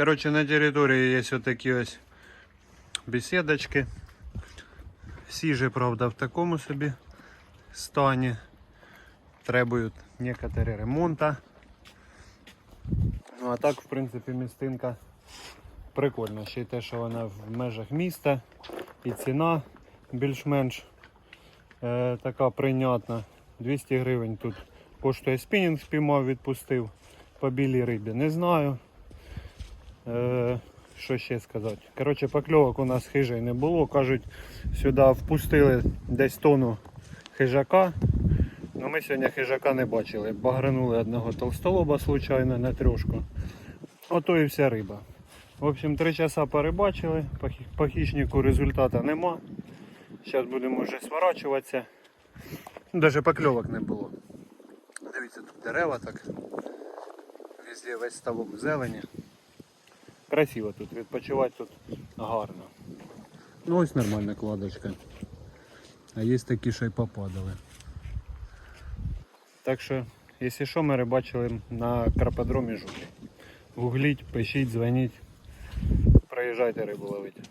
Коротше, на території є отакі ось бесідочки. Всі же, правда, в такому собі стані. Требують некоторі ремонта. Ну а так, в принципі, містинка прикольна. Ще й те, що вона в межах міста і ціна більш-менш е, така прийнятна. 200 гривень тут коштує спінінг, спіймав, відпустив по білій рибі. Не знаю. Е, що ще сказати? Коротше, покльовок у нас хижей не було. Кажуть, сюди впустили десь тонну хижака. Ну, ми сьогодні хижака не бачили. Багранули одного толстолоба случайно на трьошку. Ото і вся риба. В общем, три часа перебачили, по хищнику результату нема. Зараз будемо вже сворачуватися. Навіть покльовок не було. Дивіться, тут дерева так. Везде весь ставок в зелені. Красиво тут, відпочивати тут гарно. Ну ось нормальна кладочка. А є такі, що й попадали. Так що, якщо що, ми рибачили на карподромі жуки. Гугліть, пишіть, дзвоніть. Приїжджайте рибу ловити.